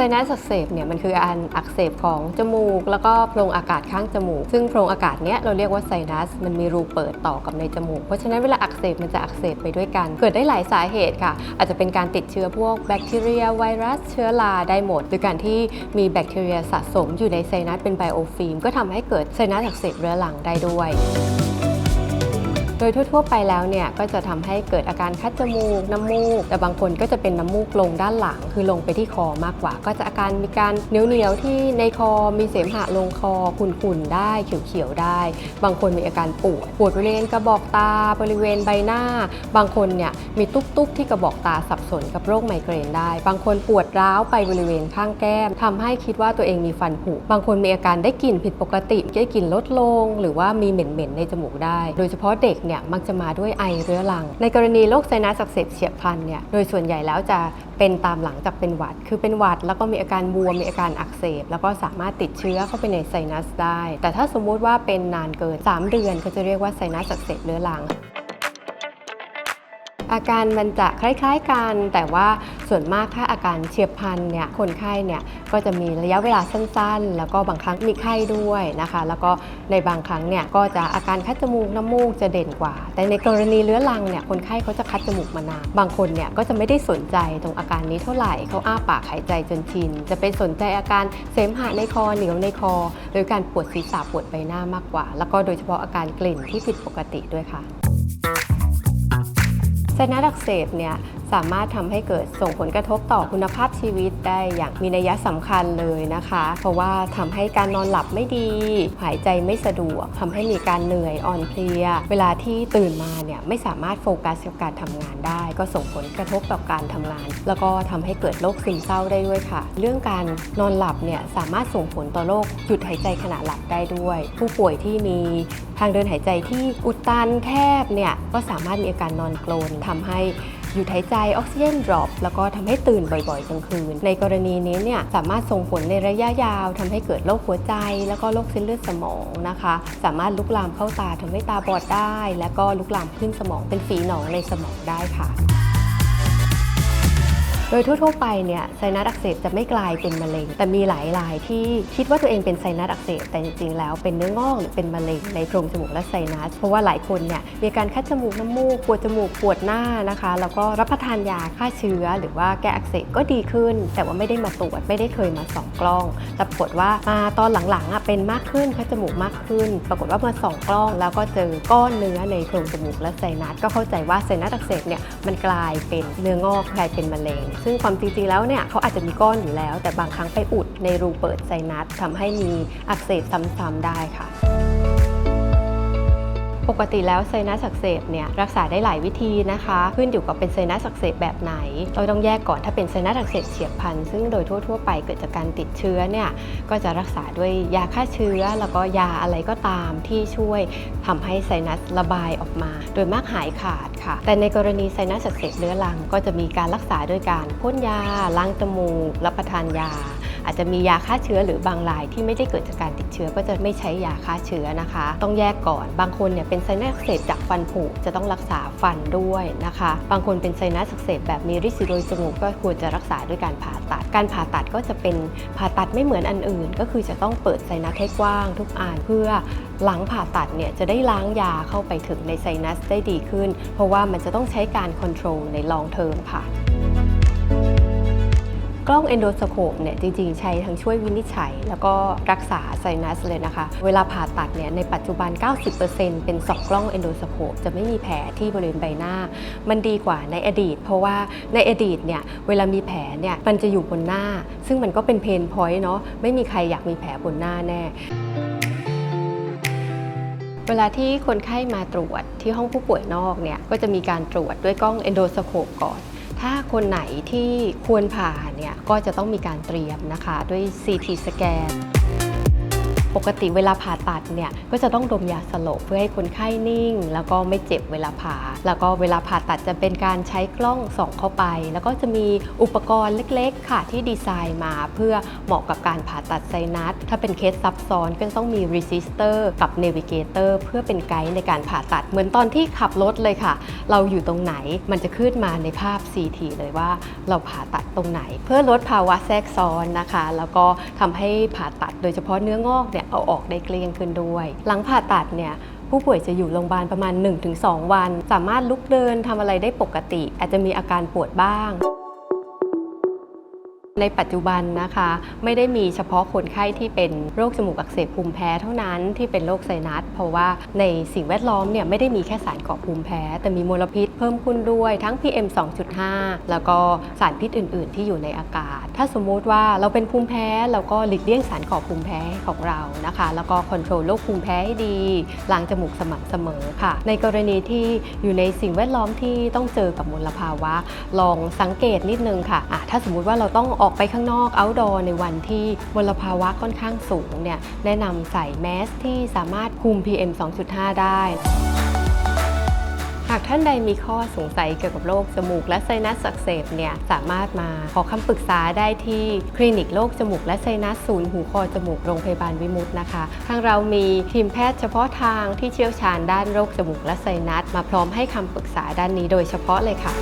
ไซนัสอักเสบเนี่ยมันคือการอักเสบของจมูก แล้วก็โพรงอากาศข้างจมูก ซึ่งโพรงอากาศเนี้ยเราเรียกว่าไซนัสมันมีรูเปิดต่อกับในจมูก เพราะฉะนั้นเวลาอักเสบมันจะอักเสบไปด้วยกัน เกิดได้หลายสาเหตุค่ะ อาจจะเป็นการติดเชื้อพวกแบคทีเรียไวรัส เชื้อราได้หมด หรือการที่มีแบคทีเรียสะสมอยู่ในไซนัสเป็นไบโอฟิล์มก็ทำให้เกิดไซนัสอักเสบเรื้อรังได้ด้วย โดยทั่ว ๆ ไปแล้วเนี่ยก็จะทำให้เกิดอาการคัดจมูก น้ำมูก แต่บางคนก็จะเป็นน้ำมูกลงด้านหลัง คือลงไปที่คอมากกว่า ก็จะอาการมีการเหนียวๆที่ในคอมีเสมหะลงคอขุ่นๆได้เขียวๆได้ บางคนมีอาการปวดปวดบริเวณกระบอกตาบริเวณใบหน้า บางคนเนี่ยมีตุ๊บๆที่กระบอกตาสับสนกับโรคไมเกรนได้ บางคนปวดร้าวไปบริเวณข้างแก้มทำให้คิดว่าตัวเองมีฟันผุบางคนมีอาการได้กลิ่นผิดปกติได้กลิ่นลดลง หรือว่ามีเหม็นๆในจมูกได้ โดยเฉพาะเด็กเนี่ยมักจะมาด้วยไอเรื้อรัง ในกรณีโรคไซนัสอักเสบเฉียบพลันเนี่ยโดยส่วนใหญ่แล้วจะเป็นตามหลังจากเป็นหวัด คือเป็นหวัด แล้วก็มีอาการบวมมีอาการอักเสบ แล้วก็สามารถติดเชื้อเข้าไปในไซนัสได้ แต่ถ้าสมมุติว่าเป็นนานเกิน 3 เดือนก็จะเรียกว่าไซนัสอักเสบเรื้อรัง อาการมันจะคล้ายๆกัน แต่ว่าส่วนมากถ้าอาการเฉียบพลันเนี่ยคนไข้เนี่ยก็จะมีระยะเวลาสั้นๆ แล้วก็บางครั้งมีไข้ด้วยนะคะ แล้วก็ในบางครั้งเนี่ยก็จะอาการคัดจมูกน้ำมูกจะเด่นกว่า แต่ในกรณีเรื้อรังเนี่ยคนไข้เขาจะคัดจมูกมานานบางคนเนี่ยก็จะไม่ได้สนใจตรงอาการนี้เท่าไหร่เขาอ้าปากหายใจจนชิน จะไปสนใจอาการเสมหะในคอเหนียวในคอ หรือการปวดศีรษะปวดใบหน้ามากกว่า แล้วก็โดยเฉพาะอาการกลิ่นที่ผิดปกติด้วยค่ะ ไซนัสอักเสบเนี่ย สามารถทำให้เกิดส่งผลกระทบต่อคุณภาพชีวิตได้อย่างมีนัยสำคัญเลยนะคะ เพราะว่าทำให้การนอนหลับไม่ดี หายใจไม่สะดวกทำให้มีการเหนื่อยอ่อนเพลีย เวลาที่ตื่นมาเนี่ยไม่สามารถโฟกัสกับการทำงานได้ ก็ส่งผลกระทบต่อการทำงาน แล้วก็ทำให้เกิดโรคซึมเศร้าได้ด้วยค่ะ เรื่องการนอนหลับเนี่ยสามารถส่งผลต่อโรคหยุดหายใจขณะหลับได้ด้วย ผู้ป่วยที่มีทางเดินหายใจที่อุดตันแคบเนี่ยก็สามารถมีอาการนอนกรนทำให้ หยุดหายใจออกซิเจนดรอปแล้วก็ทำให้ตื่นบ่อยๆกลางคืน ในกรณีนี้เนี่ยสามารถส่งผลในระยะยาวทำให้เกิดโรคหัวใจ แล้วก็โรคเส้นเลือดสมองนะคะ สามารถลุกลามเข้าตาทำให้ตาบอดได้ แล้วก็ลุกลามขึ้นสมองเป็นฝีหนองในสมองได้ค่ะ โดยทั่ว ๆ ไปเนี่ยไซนัสอักเสบจะไม่กลายเป็นมะเร็ง แต่มีหลายรายที่คิดว่าตัวเองเป็นไซนัสอักเสบแต่จริงๆ แล้วเป็นเนื้องอกหรือเป็นมะเร็งในโพรงจมูกและไซนัส เพราะว่าหลายคนเนี่ยมีการคัดจมูกน้ำมูกปวดจมูกปวดหน้านะคะ แล้วก็รับประทานยาฆ่าเชื้อ หรือว่าแก้อักเสบก็ดีขึ้น แต่ว่าไม่ได้มาตรวจไม่ได้เคยมาส่องกล้องแต่ปรากฏว่ามาตอนหลังๆอะเป็นมากขึ้นคัดจมูกมากขึ้น ปรากฏว่ามาส่องกล้อง แล้วก็เจอก้อนเนื้อในโพรงจมูกและไซนัสก็เข้าใจว่าไซนัสอักเสบเนี่ยมันกลายเป็นเนื้องอกกลายเป็นมะเร็งซึ่งความจริงๆแล้วเนี่ยเขาอาจจะมีก้อนอยู่แล้ว แต่บางครั้งไปอุดในรูเปิดไซนัสทำให้มีอักเสบซ้ำๆได้ค่ะ ปกติแล้วไซนัสอักเสบเนี่ยรักษาได้หลายวิธีนะคะ ขึ้นอยู่กับเป็นไซนัสอักเสบแบบไหนเราต้องแยกก่อนถ้าเป็นไซนัสอักเสบเฉียบพลันซึ่งโดยทั่ว ๆ ไปเกิดจากการติดเชื้อเนี่ยก็จะรักษาด้วยยาฆ่าเชื้อ แล้วก็ยาอะไรก็ตามที่ช่วยทำให้ไซนัสระบายออกมา โดยมากหายขาดค่ะ แต่ในกรณีไซนัสอักเสบเรื้อรังก็จะมีการรักษาด้วยการพ่นยาล้างจมูกรับประทานยา อาจจะมียาฆ่าเชื้อหรือบางรายที่ไม่ได้เกิดจากการติดเชื้อก็จะไม่ใช้ยาฆ่าเชื้อนะคะ ต้องแยกก่อน บางคนเนี่ยเป็นไซนัสอักเสบจากฟันผุจะต้องรักษาฟันด้วยนะคะ บางคนเป็นไซนัสอักเสบแบบมีริดสีโดยจมูกก็ควรจะรักษาด้วยการผ่าตัด การผ่าตัดก็จะเป็นผ่าตัดไม่เหมือนอันอื่น ก็คือจะต้องเปิดไซนัสให้กว้างทุกอันเพื่อหลังผ่าตัดเนี่ยจะได้ล้างยาเข้าไปถึงในไซนัสได้ดีขึ้น เพราะว่ามันจะต้องใช้การค o n t r o l ใน long term ค่ะ กล้องเอนโดสโคปเนี่ยจริงๆ ใช้ทั้งช่วยวินิจฉัย แล้วก็รักษาไซนัสเลยนะคะ เวลาผ่าตัดเนี่ยในปัจจุบัน 90%เป็น2กล้องเอนโดสโคปจะไม่มีแผลที่บริเวณใบหน้า มันดีกว่าในอดีต เพราะว่าในอดีตเนี่ยเวลามีแผลเนี่ยมันจะอยู่บนหน้า ซึ่งมันก็เป็นเพนพอยต์เนาะไม่มีใครอยากมีแผลบนหน้าแน่เวลาที่คนไข้มาตรวจที่ห้องผู้ป่วยนอกเนี่ยก็จะมีการตรวจด้วยกล้องเอนโดสโคปก่อน ถ้าคนไหนที่ควรผ่าเนี่ยก็จะต้องมีการเตรียมนะคะ ด้วย CT สแกน ปกติเวลาผ่าตัดเนี่ยก็จะต้องดมยาสลบเพื่อให้คนไข้นิ่ง แล้วก็ไม่เจ็บเวลาผ่า แล้วก็เวลาผ่าตัดจะเป็นการใช้กล้องส่องเข้าไป แล้วก็จะมีอุปกรณ์เล็ก ๆ ค่ะที่ดีไซน์มาเพื่อเหมาะกับการผ่าตัดไซนัสถ้าเป็นเคสซับซ้อนก็จะต้องมี resistor กับ navigator เพื่อเป็นไกด์ในการผ่าตัด เหมือนตอนที่ขับรถเลยค่ะ เราอยู่ตรงไหนมันจะขึ้นมาในภาพ CT เลยว่าเราผ่าตัดตรงไหน เพื่อลดภาวะแทรกซ้อนนะคะ แล้วก็ทำให้ผ่าตัดโดยเฉพาะเนื้องอกเนี่ยเอาออกได้เกลี้ยงขึ้นด้วย หลังผ่าตัดเนี่ยผู้ป่วยจะอยู่โรงพยาบาลประมาณ 1-2 วัน สามารถลุกเดินทำอะไรได้ปกติ อาจจะมีอาการปวดบ้าง ในปัจจุบันนะคะ ไม่ได้มีเฉพาะคนไข้ที่เป็นโรคจมูกอักเสบภูมิแพ้เท่านั้นที่เป็นโรคไซนัสเพราะว่าในสิ่งแวดล้อมเนี่ยไม่ได้มีแค่สารก่อภูมิแพ้ แต่มีมลพิษเพิ่มขึ้นด้วยทั้ง PM 2.5 แล้วก็สารพิษอื่น ๆ ที่อยู่ในอากาศ ถ้าสมมุติว่าเราเป็นภูมิแพ้เราก็หลีกเลี่ยงสารก่อภูมิแพ้ของเรานะคะ แล้วก็ควบคุมโรคภูมิแพ้ให้ดีล้างจมูกสม่ำเสมอค่ะ ในกรณีที่อยู่ในสิ่งแวดล้อมที่ต้องเจอกับมลภาวะ ลองสังเกตนิดนึงค่ะะถ้าสมมุติว่าเราต้องออกไปข้างนอก outdoor ในวันที่มลภาวะค่อนข้างสูงเนี่ยแนะนำใส่แมสที่สามารถคุม PM 2.5 ได้ หากท่านใดมีข้อสงสัยเกี่ยวกับโรคจมูกและไซนัสอักเสบเนี่ยสามารถมาขอคำปรึกษาได้ที่คลินิกโรคจมูกและไซนัสศูนย์หูคอจมูกโรงพยาบาลวิมุตนะคะ ทางเรามีทีมแพทย์เฉพาะทางที่เชี่ยวชาญด้านโรคจมูกและไซนัส มาพร้อมให้คำปรึกษาด้านนี้โดยเฉพาะเลยค่ะ